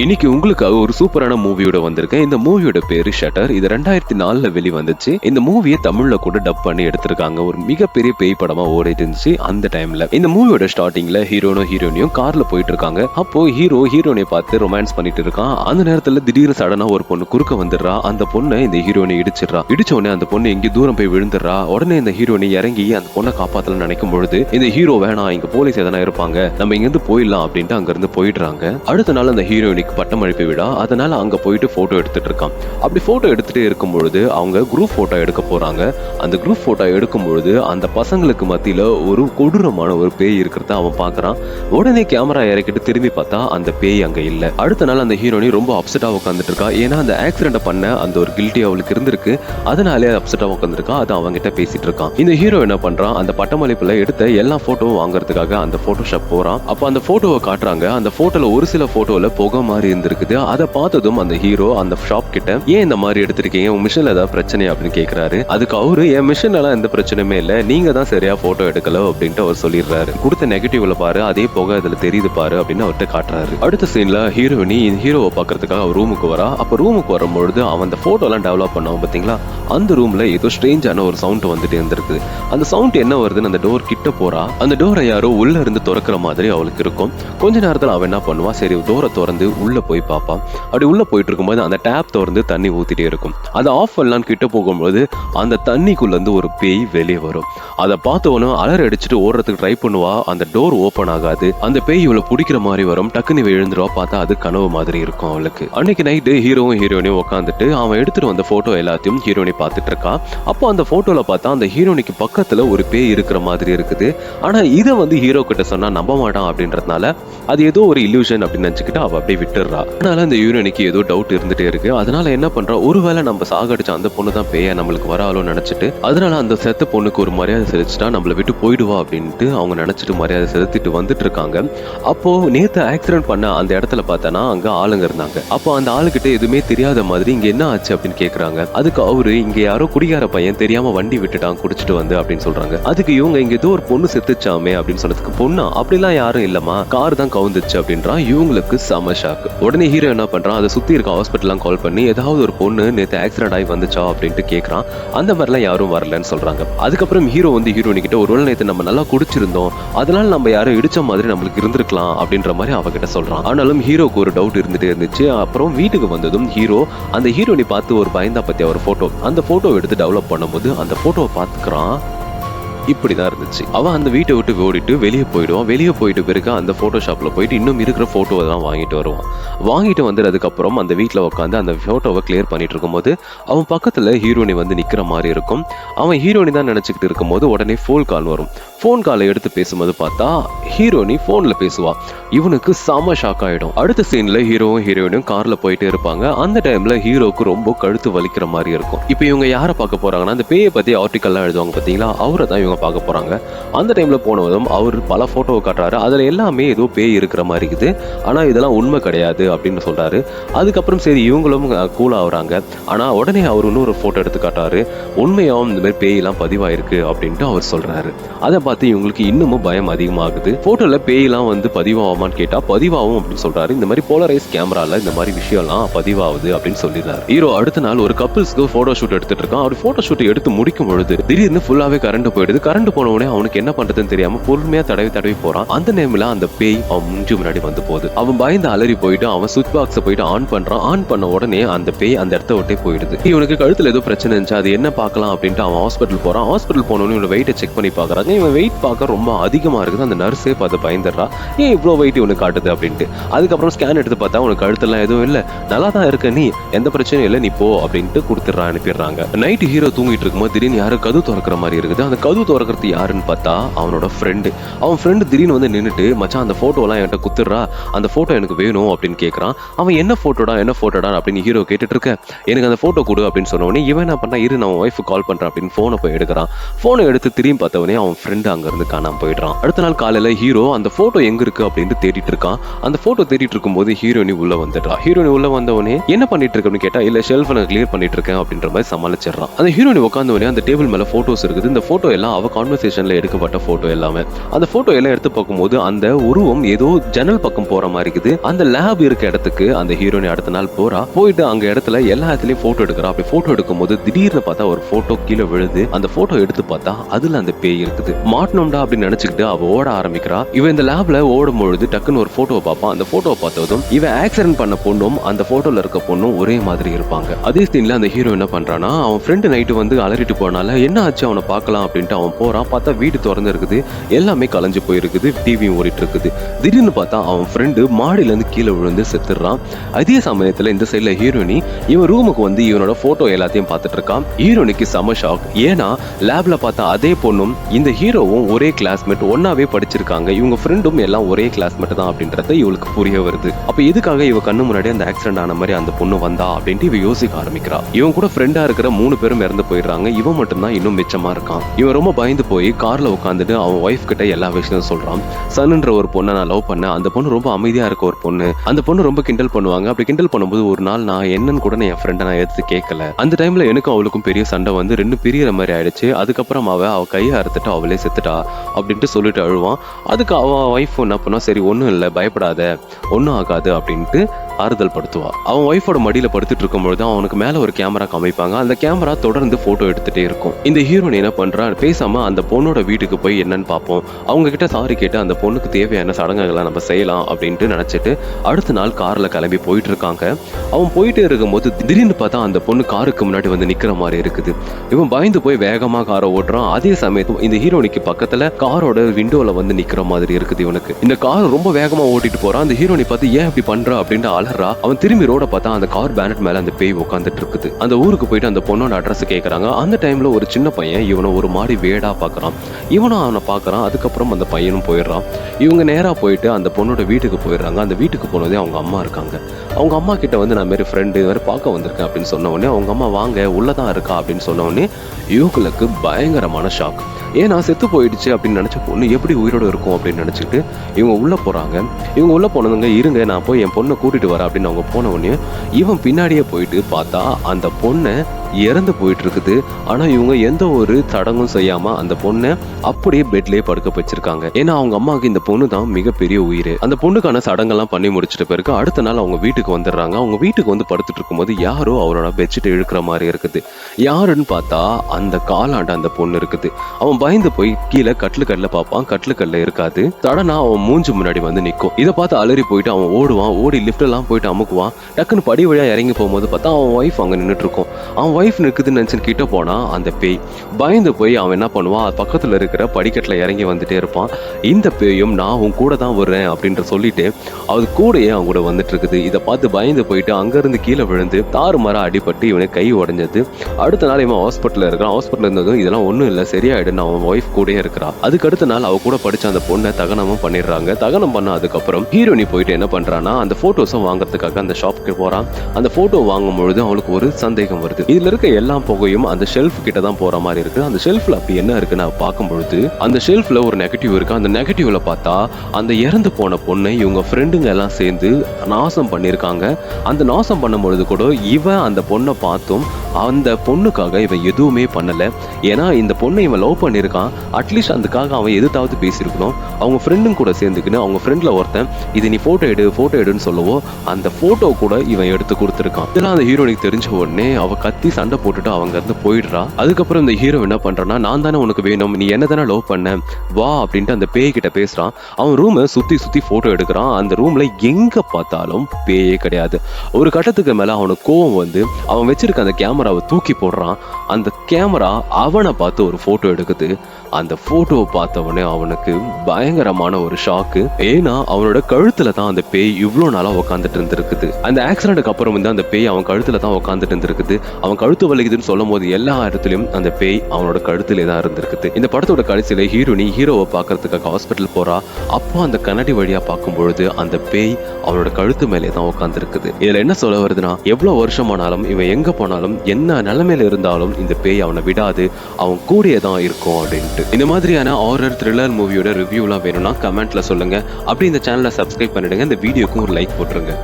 இன்னைக்கு உங்களுக்காக ஒரு சூப்பரான மூவியோட வந்திருக்கேன். இந்த மூவியோட பேரு ஷட்டர் இது ரெண்டாயிரத்தி நாலுல வெளி வந்துச்சு இந்த மூவியை தமிழ்ல கூட டப் பண்ணி எடுத்திருக்காங்க. ஒரு மிகப்பெரிய பேய் படமா ஓடிட்டு இருந்துச்சு அந்த டைம்ல இந்த மூவியோட ஸ்டார்டிங்ல ஹீரோனும் ஹீரோனியும் கார்ல போயிட்டு இருக்காங்க. அப்போ ஹீரோ ஹீரோனை பார்த்து ரொமான்ஸ் பண்ணிட்டு இருக்கான். அந்த நேரத்துல திடீர்னு சடனா ஒரு பொண்ணு குறுக்க வந்துடுறா. அந்த பொண்ணை இந்த ஹீரோனை இடிச்சிடுறா. இடிச்ச உடனே அந்த பொண்ணு எங்க தூரம் போய் விழுந்துடுறா. உடனே இந்த ஹீரோனை இறங்கி அந்த பொண்ணை காப்பாத்தல நினைக்கும் பொழுது இந்த ஹீரோ வேணாம் இங்க போலீஸ் எதனா இருப்பாங்க. நம்ம இங்க இருந்து போயிடலாம் அப்படின்ட்டு அங்க இருந்து போயிடுறாங்க. அடுத்த நாள் அந்த ஹீரோயினிக்கு பட்டமளிப்பு விடா. அதனால அங்க போயிட்டு போட்டோ எடுத்துட்டு இருக்கான். அப்படி போட்டோ எடுத்துட்டே இருக்கும் பொழுது அவங்க குரூப் போட்டோ எடுக்க போறாங்க. அந்த குரூப் போட்டோ எடுக்கும் பொழுது அந்த பசங்களுக்கு மத்தியில ஒரு கொடூரமான ஒரு பேய் இருக்கிறத அவன் பாக்குறான். உடனே கேமரா இறக்கிட்டு திரும்பி பார்த்தா அந்த பேய் அங்க இல்ல. அடுத்த நாள் அந்த ஹீரோனி ரொம்ப அப்செட்டா உட்காந்துட்டு இருக்கா. ஏன்னா அந்த ஆக்சிடென்ட் பண்ண அந்த ஒரு கில்ட்டி அவளுக்கு இருந்திருக்கு. அதனாலே அப்செட்டா உட்காந்துருக்கா அது அவங்கிட்ட பேசிட்டு இருக்கான். இந்த ஹீரோ என்ன பண்றான்? அந்த பட்டமளிப்புல எடுத்த எல்லா போட்டோவும் வாங்குறதுக்காக அந்த போட்டோ ஷாப் போறான். அப்ப அந்த போட்டோவை காட்டுறாங்க. அந்த போட்டோல ஒரு சில போட்டோல புகை மாதிரி இருந்திருக்குது. அதை பார்த்ததும் அந்த ஹீரோ அந்த ஷாப் கிட்ட ஏன் இந்த மாதிரி எடுத்திருக்கீங்க? உங்க மிஷின்ல ஏதாவது பிரச்சனை? அப்படின்னு கேக்குறாரு. அதுக்கு அவரு என் மிஷின் எந்த பிரச்சனையுமே இல்ல. நீங்க தான் சரியா போட்டோ எடுக்கல அப்படின்ட்டு அவர் சொல்லிடுறாரு. கொடுத்த நெகட்டிவ்ல பாரு அதே போக அதுல தெரியுது பாரு அப்படின்னு அவர்கிட்ட காட்டுறாரு. அடுத்த சீன்ல ஹீரோயினி ஹீரோவை பாக்குறதுக்காக அவர் ரூமுக்கு வரா. அப்ப ரூமுக்கு வரும்பொழுது அவன் அந்த போட்டோ எல்லாம் டெவலப் பண்ணுவான் பாத்தீங்களா? அந்த ரூம்ல ஏதோ ஸ்ட்ரேஞ்சான ஒரு சவுண்ட் வந்துட்டு இருந்திருக்கு. அந்த சவுண்ட் என்ன வருதுன்னு அந்த டோர் கிட்ட போறா. அந்த டோரை யாரோ உள்ள இருந்து திறக்கிற மாதிரி அவளுக்கு இருக்கும். கொஞ்ச நேரத்துல அவன் என்ன பண்ணுவா? சரி டோரை திறந்து உள்ள போய் பார்ப்பான். அப்படி உள்ள போயிட்டு இருக்கும்போது அந்த டேப் திறந்து தண்ணி ஊத்திட்டே இருக்கும். அதை ஆஃப் பண்ணலான்னு கிட்ட போகும்போது அந்த தண்ணிக்குள்ளேருந்து ஒரு பேய் வெளியே வரும். அதை பார்த்தவொன்னே அலர் அடிச்சுட்டு ஓடுறதுக்கு ட்ரை பண்ணுவா. அந்த டோர் ஓப்பன் ஆகாது. அந்த பேய் இவளை பிடிக்கிற மாதிரி வரும். டக்குன்னு எழுந்துருவா. பார்த்தா அது கனவு மாதிரி இருக்கும் அவளுக்கு. அன்னைக்கு நைட்டு ஹீரோவும் ஹீரோனையும் உட்காந்துட்டு அவன் எடுத்துட்டு வந்த ஃபோட்டோ எல்லாத்தையும் ஹீரோனி பார்த்துட்டு இருக்கா. அப்போ அந்த ஃபோட்டோவில் பார்த்தா அந்த ஹீரோனிக்கு பக்கத்தில் ஒரு பேய் இருக்கிற மாதிரி இருக்குது. ஆனா இதை வந்து ஹீரோ கிட்ட சொன்னால் நம்ப மாட்டான் அப்படின்றதுனால அது ஏதோ ஒரு இல்யூஷன் அப்படின்னு நினச்சிக்கிட்டு அவள் அப்படியே விட்டுடுறா அதனால அந்த யூனியனுக்கு ஏதோ டவுட் இருந்துட்டே இருக்கு. அதனால என்ன பண்றா? ஒருவேளை நம்ம சாகடிச்ச அந்த பொண்ணு தான் பேயா நம்மளுக்கு வராலோன்னு நினைச்சிட்டு அதனால அந்த செத்த பொண்ணுக்கு ஒரு மரியாதை செலுத்திட்டா நம்மளை விட்டு போயிடுவா அப்படின்ட்டு அவங்க நினைச்சிட்டு மரியாதை செலுத்திட்டு வந்துட்டு இருக்காங்க. அப்போ நேத்து ஆக்சிடென்ட் பண்ண அந்த இடத்துல பார்த்தனா அங்க ஆளுங்க இருந்தாங்க. அப்போ அந்த ஆளுகிட்ட எதுவுமே தெரியாத மாதிரி இங்க என்ன ஆச்சு அப்படின்னு கேக்குறாங்க. அதுக்கு அவரு இங்க யாரோ குடிகார பையன் தெரியாம வண்டி விட்டுட்டான் குடிச்சிட்டு வந்து அப்படின்னு சொல்றாங்க. அதுக்கு இவங்க இங்க ஏதோ ஒரு பொண்ணு செத்துச்சாமே அப்படின்னு சொன்னதுக்கு பொண்ணா? அப்படிலாம் யாரும் இல்லமா கார் தான் கவுந்துச்சு அப்படின்றான் இவங்களுக்கு செம ஷாக் உடனே ஹீரோ என்ன பண்றான்? அதை சுத்தி இருக்க ஹாஸ்பிட்டல்லாம் கால் பண்ணி ஏதாவது ஒரு பொண்ணு நேற்று ஆக்சிடென்ட் ஆகி வந்துச்சா அப்படின்ட்டு கேட்கறான் அந்த மாதிரிலாம் யாரும் வரலன்னு சொல்றாங்க. அதுக்கப்புறம் ஹீரோ வந்து ஹீரோனி கிட்ட ஒரு நேற்று நம்ம நல்லா குடிச்சிருந்தோம். அதனால நம்ம யாரும் இடிச்ச மாதிரி நம்மளுக்கு இருந்திருக்கலாம் அப்படின்ற மாதிரி அவகிட்ட சொல்றான். ஆனாலும் ஹீரோக்கு ஒரு டவுட் இருந்துட்டே இருந்துச்சு. அப்புறம் வீட்டுக்கு வந்ததும் ஹீரோ அந்த ஹீரோனி பார்த்து ஒரு பயந்தா பத்திய ஒரு போட்டோ அந்த போட்டோ எடுத்து டெவலப் பண்ணும்போது அந்த போட்டோவை பார்த்துக்கிறான். இப்படிதான் இருந்துச்சு. அவன் அந்த வீட்டை விட்டு ஓடிட்டு வெளியே போயிடுவான். வெளியே போயிட்டு பிறகு அந்த போட்டோஷாப்ல போயிட்டு இன்னும் இருக்கிற போட்டோ தான் வாங்கிட்டு வருவான். வாங்கிட்டு வந்ததுக்கு அப்புறம் அந்த வீட்டில் உட்காந்து அந்த போட்டோவை கிளியர் பண்ணிட்டு இருக்கும்போது அவன் பக்கத்தில் ஹீரோனி வந்து நிக்கிற மாதிரி இருக்கும். அவன் ஹீரோனி தான் நினச்சிக்கிட்டு இருக்கும்போது உடனே ஃபோன் கால் வரும். ஃபோன் காலை எடுத்து பேசும்போது பார்த்தா ஹீரோனி ஃபோனில் பேசுவா. இவனுக்கு செம ஷாக் ஆகிடும் அடுத்த சீனில் ஹீரோவும் ஹீரோயினும் காரில் போயிட்டே இருப்பாங்க. அந்த டைமில் ஹீரோக்கு ரொம்ப கழுத்து வலிக்கிற மாதிரி இருக்கும். இப்போ இவங்க யாரை பார்க்க போறாங்கன்னா அந்த பேயை பற்றி ஆர்டிக்கல்லாம் எழுதுவாங்க பார்த்தீங்களா? அவரை தான் இவங்க பார்க்க போகிறாங்க அந்த டைமில் போனதும் அவர் பல ஃபோட்டோவை காட்டுறாரு. அதில் எல்லாமே ஏதோ பேய் இருக்கிற மாதிரி இருக்குது. ஆனால் இதெல்லாம் உண்மை கிடையாது அப்படின்னு சொல்கிறாரு அதுக்கப்புறம் சரி இவங்களும் கூல் ஆகுறாங்க. ஆனால் உடனே அவர் இன்னொரு ஃபோட்டோ எடுத்து காட்டுறாரு. உண்மையாகவும் இந்த மாதிரி பேயெல்லாம் பதிவாயிருக்கு அப்படின்ட்டு அவர் சொல்கிறாரு அதை பார்த்து இவங்களுக்கு இன்னமும் பயம் அதிகமாகுது. போட்டோல பேயெல்லாம் வந்து பதிவாகுமான்னு கேட்டா பதிவாகும் அப்படின்னு சொல்றாரு. இந்த மாதிரி போலரைஸ் கேமரால இந்த மாதிரி விஷயம்லாம் பதிவாகுது அப்படின்னு சொல்லிடுறாரு. ஹீரோ அடுத்த நாள் ஒரு கப்பிள்ஸ்க்கு போட்டோ ஷூட் எடுத்துட்டு இருக்கான். அவர் போட்டோ ஷூட் எடுத்து முடிக்கும் பொழுது திடீர்னு ஃபுல்லாவே கரண்ட் போயிடுது. கரண்ட் போன உடனே அவனுக்கு என்ன பண்றதுன்னு தெரியாம பொறுமையா தடவி தடவி போறான். அந்த நேம்ல அந்த பேய் அவன் முஞ்சு முன்னாடி வந்து போகுது. அவன் பயந்து அலறி போயிட்டு அவன் சுவிட்ச் பாக்ஸை போயிட்டு ஆன் பண்றான். ஆன் பண்ண உடனே அந்த பேய் அந்த இடத்த விட்டே போயிடுது. இவனுக்கு கழுத்துல ஏதோ பிரச்சனை இருந்துச்சு. அது என்ன பார்க்கலாம் அப்படின்ட்டு அவன் ஹாஸ்பிட்டல் போறான். ஹாஸ்பிட்டல் போனோன்னு இவன் வெயிட்டை செக் பண்ணி பாக்குறாங்க இவன் வெயிட் பார்க்க ரொம்ப அதிகமாக இருக்குது. அந்த நர்ஸே பார்த்து பயந்துடுறா. ஏன் இவ்வளோ வெயிட் இவனுக்கு காட்டுது அப்படின்ட்டு. அதுக்கப்புறம் ஸ்கேன் எடுத்து பார்த்தா உனக்கு கழுத்தெல்லாம் எதுவும் இல்லை. நல்லா தான் இருக்க நீ. எந்த பிரச்சனையும் இல்லை. நீ போ அப்படின்ட்டு கொடுத்துட்றா அனுப்பிடுறாங்க. நைட்டு ஹீரோ தூங்கிட்டு இருக்கும்போது திடீர்னு யாரும் கது திறக்கிற மாதிரி இருக்குது. அந்த கது திறக்கிறது யாருன்னு பார்த்தா அவனோட ஃப்ரெண்டு அவன் ஃப்ரெண்டு திடீர்னு வந்து நின்றுட்டு மச்சான் அந்த ஃபோட்டோலாம் என்கிட்ட குத்துடுறா. அந்த ஃபோட்டோ எனக்கு வேணும் அப்படின்னு கேட்குறான் அவன் என்ன ஃபோட்டோடா என்ன ஃபோட்டோடா அப்படின்னு ஹீரோ கேட்டுட்டு இருக்க எனக்கு அந்த ஃபோட்டோ கொடு அப்படின்னு சொன்ன உடனே இவன் என்ன பண்ணா? இரு நான் ஒய்ஃபு கால் பண்ணுறேன் அப்படின்னு ஃபோனை போய் எடுக்கிறான். ஃபோனை எடுத்து திரும்பி பார்த்தவனே அவன் ஃப்ரெண்டு வந்து அங்க இருந்து போயிடுறான். அடுத்த நாள் காலையில் ஹீரோ அந்த போட்டோ எங்க இருக்கு அப்படின்னு தேடிட்டு இருக்கான். அந்த போட்டோ தேடிட்டு இருக்கும்போது ஹீரோனி உள்ள வந்துடுறா. ஹீரோனி உள்ள வந்தவொடனே என்ன பண்ணிட்டு இருக்கன்னு கேட்டா இல்ல ஷெல்ஃப் நான் கிளியர் பண்ணிட்டு இருக்கேன் அப்படின்ற மாதிரி சமாளிச்சிடுறான். அந்த ஹீரோனி உட்காந்தவொடனே அந்த டேபிள் மேல போட்டோஸ் இருக்குது. இந்த போட்டோ எல்லாம் அவ கான்வர்சேஷன்ல எடுக்கப்பட்ட போட்டோ எல்லாமே. அந்த போட்டோ எல்லாம் எடுத்து பார்க்கும்போது அந்த உருவம் ஏதோ ஜன்னல் பக்கம் போற மாதிரி இருக்குது. அந்த லேப் இருக்க இடத்துக்கு அந்த ஹீரோனி அடுத்த நாள் போறா. போயிட்டு அங்க இடத்துல எல்லா இடத்துலயும் போட்டோ எடுக்கிறா. அப்படி போட்டோ எடுக்கும்போது திடீர்னு பார்த்தா ஒரு போட்டோ கீழே விழுது. அந்த போட்டோ எடுத்து பார்த்தா அதுல அந்த பேய் இருக்குது. மாட்டணும்டா அப்படின்னு நினைச்சுக்கிட்டு அவ ஓட ஆரம்பிக்கிறா. இவன் இந்த லேப்ல ஓடும் பொழுது டக்குன்னு ஒரு போட்டோவை பார்ப்பான் அந்த போட்டோவை பார்த்ததும் இவன் ஆக்சிடென்ட் பண்ண பொண்ணும் அந்த போட்டோல இருக்க பொண்ணும் ஒரே மாதிரி இருப்பாங்க. அதே சீன்ல அந்த ஹீரோ என்ன பண்றானா அவன் ஃப்ரெண்டு நைட்டு வந்து அலறிட்டு போனால என்ன ஆச்சு? அவனை பார்க்கலாம் அப்படின்ட்டு அவன் போறான். பார்த்தா வீடு திறந்து இருக்குது. எல்லாமே கலைஞ்சு போயிருக்குது. டிவியும் ஓடிட்டு இருக்குது. திடீர்னு பார்த்தா அவன் ஃப்ரெண்டு மாடியில இருந்து கீழே விழுந்து செத்துடுறான். அதே சமயத்துல இந்த சைடுல ஹீரோனி இவன் ரூமுக்கு வந்து இவனோட போட்டோ எல்லாத்தையும் பார்த்துட்டு இருக்கான். ஹீரோனிக்கு செம ஷாக் ஏன்னா லேப்ல பார்த்த அதே பொண்ணும் இந்த ஹீரோ ஹீரோவும் ஒரே கிளாஸ்மேட் ஒன்னாவே படிச்சிருக்காங்க. இவங்க ஃப்ரெண்டும் எல்லாம் ஒரே கிளாஸ்மேட் தான் அப்படின்றத இவளுக்கு புரிய வருது. அப்ப எதுக்காக இவ கண்ணு முன்னாடி அந்த ஆக்சிடென்ட் ஆன மாதிரி அந்த பொண்ணு வந்தா அப்படின்ட்டு இவ யோசிக்க ஆரம்பிக்கிறா. இவன் கூட ஃப்ரெண்டா இருக்கிற மூணு பேரும் இறந்து போயிடுறாங்க. இவன் மட்டும்தான் இன்னும் மிச்சமா இருக்கான். இவன் ரொம்ப பயந்து போய் கார்ல உட்காந்துட்டு அவன் ஒய்ஃப் கிட்ட எல்லா விஷயத்தையும் சொல்றான். சன்ன்ற ஒரு பொண்ணை நான் லவ் பண்ண அந்த பொண்ணு ரொம்ப அமைதியா இருக்க ஒரு பொண்ணு. அந்த பொண்ணு ரொம்ப கிண்டல் பண்ணுவாங்க. அப்படி கிண்டல் பண்ணும்போது ஒரு நாள் நான் என்னன்னு கூட என் ஃப்ரெண்டை நான் எடுத்து கேட்கல அந்த டைம்ல எனக்கும் அவளுக்கும் பெரிய சண்டை வந்து ரெண்டு பிரியற மாதிரி ஆயிடுச்சு. அதுக்கப்புறம் அவ அவ கையை அறுத்துட்டு அவளே செத்து செத்துட்டா அப்படின்ட்டு சொல்லிட்டு அழுவான். அதுக்கு அவன் ஒய்ஃப் என்ன பண்ணா சரி ஒன்றும் இல்லை பயப்படாத. ஒன்றும் ஆகாது அப்படின்ட்டு ஆறுதல் படுத்துவா. அவன் ஒய்ஃபோட மடியில படுத்துட்டு இருக்கும்பொழுது அவனுக்கு மேல ஒரு கேமரா காமிப்பாங்க. அந்த கேமரா தொடர்ந்து போட்டோ எடுத்துட்டே இருக்கும். இந்த ஹீரோன் என்ன பண்றான்? பேசாம அந்த பொண்ணோட வீட்டுக்கு போய் என்னன்னு பார்ப்போம். அவங்க கிட்ட சாரி கேட்டு அந்த பொண்ணுக்கு தேவையான சடங்குகளை நம்ம செய்யலாம் அப்படின்ட்டு நினைச்சிட்டு அடுத்த நாள் கார்ல கிளம்பி போயிட்டு இருக்காங்க. அவன் போயிட்டு இருக்கும்போது திடீர்னு பார்த்தா அந்த பொண்ணு காருக்கு முன்னாடி வந்து நிக்கிற மாதிரி இருக்குது. இவன் பயந்து போய் வேகமா காரை ஓட்டுறான். அதே சமயத்து இந்த ஹீரோனிக்கு பக்கத்துல காரோட விண்டோல வந்து நிக்கிற மாதிரி இருக்குது இவனுக்கு. இந்த கார் ரொம்ப வேகமா ஓட்டிட்டு போறான். அந்த ஹீரோனி பார்த்து ஏன் இப்படி பண்ற? அப்படின்ட்டு அலறா அவன் திரும்பி ரோட பார்த்தா அந்த கார் பேனட் மேல அந்த பேய் உட்காந்துட்டு இருக்குது. அந்த ஊருக்கு போயிட்டு அந்த பொண்ணோட அட்ரஸ் கேட்கறாங்க அந்த டைம்ல ஒரு சின்ன பையன் இவனை ஒரு மாடி வேடா பாக்குறான். இவனும் அவனை பாக்குறான். அதுக்கப்புறம் அந்த பையனும் போயிடுறான். இவங்க நேரா போயிட்டு அந்த பொண்ணோட வீட்டுக்கு போயிடுறாங்க. அந்த வீட்டுக்கு போனதே அவங்க அம்மா இருக்காங்க. அவங்க அம்மா கிட்ட வந்து நான் மாரி ஃப்ரெண்டு இது மாதிரி பார்க்க வந்திருக்கேன் அப்படின்னு சொன்ன உடனே அவங்க அம்மா வாங்க உள்ளதான் இருக்கா அப்படின்னு சொன்ன உடனே இவங்களுக்கு பயங்கரமான ஷாக் ஏன்னா செத்து போயிடுச்சு அப்படின்னு நினச்ச பொண்ணு எப்படி உயிரோட இருக்கும் அப்படின்னு நினைச்சிட்டு இவங்க உள்ள போறாங்க. இவங்க உள்ளே போனதுங்க இருங்க நான் போய் என் பொண்ணை கூட்டிட்டு வரேன் அப்படின்னு அவங்க போன உடனே இவன் பின்னாடியே போயிட்டு பார்த்தா அந்த பொண்ணை இறந்து போயிட்டு இருக்குது ஆனா இவங்க எந்த ஒரு சடங்கும் செய்யாம அந்த பொண்ணை அப்படியே பெட்லயே படுக்க வச்சிருக்காங்க. ஏன்னா அவங்க அம்மாவுக்கு இந்த பொண்ணு தான் மிகப்பெரிய உயிர். அந்த பொண்ணுக்கான சடங்கெல்லாம் பண்ணி முடிச்சிட்ட பிறகு அடுத்த நாள் அவங்க வீட்டுக்கு வந்துடுறாங்க. அவங்க வீட்டுக்கு வந்து படுத்துட்டு இருக்கும்போது யாரோ அவரோட பெட்ஷீட் இழுக்கிற மாதிரி இருக்குது. யாருன்னு பார்த்தா அந்த காலாண்ட அந்த பொண்ணு இருக்குது. அவன் பயந்து போய் கீழே கட்டிலுக்கல்ல பார்ப்பான். கட்டிலுக்கல்ல இருக்காது. தடனா அவன் மூஞ்சி முன்னாடி வந்து நிற்கும் இதை பார்த்து அலறி போயிட்டு அவன் ஓடுவான். ஓடி லிஃப்ட் எல்லாம் போயிட்டு அமுக்குவான். டக்குன்னு படி வழியா இறங்கி போகும்போது பார்த்தா அவன் ஒய்ஃப் அங்க நின்றுட்டு இருக்கும். அவன் ஒய்ஃப் நிற்குதுன்னு நினைச்சு கிட்ட போனால் அந்த பேய். பயந்து போய் அவன் என்ன பண்ணுவான்? அது பக்கத்தில் இருக்கிற படிக்கட்டில் இறங்கி வந்துட்டே இருப்பான். இந்த பேயும் நான் உன் கூட தான் வருவேன் அப்படின்ற சொல்லிட்டு அது கூடயே அவன் கூட வந்துட்டு இருக்குது. இதை பார்த்து பயந்து போயிட்டு அங்கேருந்து கீழே விழுந்து தாறு மரம் அடிபட்டு இவனுக்கு கை உடஞ்சது. அடுத்த நாள் இவன் ஹாஸ்பிட்டலில் இருக்கான் ஹாஸ்பிட்டல் இருந்ததும் இதெல்லாம் ஒன்றும் இல்லை சரியாயிடுன்னு அவன் ஒய்ஃப் கூடயே இருக்கிறான் அதுக்கு அடுத்த நாள் அவ கூட படிச்ச அந்த பொண்ணை தகனமும் பண்ணிடுறாங்க. தகனம் பண்ண அதுக்கப்புறம் ஹீரோனி போயிட்டு என்ன பண்றான்னா அந்த போட்டோஸும் வாங்குறதுக்காக அந்த ஷாப்புக்கு போறான். அந்த போட்டோ வாங்கும் பொழுது அவளுக்கு ஒரு சந்தேகம் வருது. இதுல இருக்க எல்லா புகையும் அந்த ஷெல்ஃப் கிட்ட தான் போற மாதிரி இருக்கு. அந்த ஷெல்ஃப்ல அப்படி என்ன இருக்குன்னு அவ பார்க்கும் பொழுது அந்த ஷெல்ஃப்ல ஒரு நெகட்டிவ் இருக்கு. அந்த நெகட்டிவ்ல பார்த்தா அந்த இறந்து போன பொண்ணை இவங்க ஃப்ரெண்டுங்க எல்லாம் சேர்ந்து நாசம் பண்ணியிருக்காங்க. அந்த நாசம் பண்ணும் பொழுது கூட இவன் அந்த பொண்ணை பார்த்தும் அந்த பொண்ணுக்காக இவன் எதுவுமே பண்ணலை. ஏன்னா இந்த பொண்ணை இவன் லவ் பண்ணியிருக்கான். அட்லீஸ்ட் அதுக்காக அவன் எதுத்தாவது பேசியிருக்கணும். அவங்க ஃப்ரெண்டும் கூட சேர்ந்துக்கின்னு அவங்க ஃப்ரெண்டில் ஒருத்தன் இது நீ ஃபோட்டோ எடு ஃபோட்டோ எடுன்னு சொல்லவோ அந்த ஃபோட்டோ கூட இவன் எடுத்து கொடுத்துருக்கான். இதெல்லாம் அந்த ஹீரோனுக்கு தெரிஞ்ச உடனே அவள் கத்தி சண்டை போட்டுட்டு அவங்க இருந்து போயிடுறா. அதுக்கப்புறம் இந்த ஹீரோ என்ன பண்ணுறான்னா நான் தானே உனக்கு வேணும் நீ என்ன தானே லவ் பண்ண? வா அப்படின்ட்டு அந்த பேய் கிட்ட அவன் ரூமை சுற்றி சுற்றி ஃபோட்டோ எடுக்கிறான். அந்த ரூமில் எங்கே பார்த்தாலும் பேயே கிடையாது. ஒரு கட்டத்துக்கு மேலே அவனுக்கு கோவம் வந்து அவன் வச்சிருக்க அந்த கேமரா கேமராவை தூக்கி போடுறான். அந்த கேமரா அவனை பார்த்து ஒரு போட்டோ எடுக்குது. அந்த போட்டோவை பார்த்தவொடனே அவனுக்கு பயங்கரமான ஒரு ஷாக்கு ஏன்னா அவனோட கழுத்துல தான் அந்த பேய் இவ்வளோ நாளா உட்காந்துட்டு இருந்திருக்குது. அந்த ஆக்சிடென்ட்க்கு அப்புறம் வந்து அந்த பேய் அவன் கழுத்துல தான் உட்காந்துட்டு இருந்திருக்குது. அவன் கழுத்து வலிக்குதுன்னு சொல்லும் போது எல்லா இடத்துலயும் அந்த பேய் அவனோட கழுத்திலே தான் இருந்திருக்குது. இந்த படத்தோட கடைசியில ஹீரோனி ஹீரோவை பார்க்கறதுக்காக ஹாஸ்பிட்டல் போறா. அப்போ அந்த கண்ணாடி வழியா பார்க்கும் பொழுது அந்த பேய் அவனோட கழுத்து மேலே தான் உட்காந்துருக்குது இதுல என்ன சொல்ல வருதுன்னா எவ்வளவு வருஷமானாலும் இவன் எங்க போனாலும் என்ன நிலைமையில இருந்தாலும் இந்த பேய் அவனை விடாது அவன் கூடயே தான் இருக்கும் அப்படின்ட்டு. இந்த மாதிரியான ஹாரர் த்ரில்லர் மூவியோட ரிவ்யூலாம் வேணும்னா கமெண்ட்ல சொல்லுங்க. அப்படி இந்த சேனலை சப்ஸ்கிரைப் பண்ணிடுங்க. இந்த வீடியோக்கும் ஒரு லைக் போட்டுருங்க.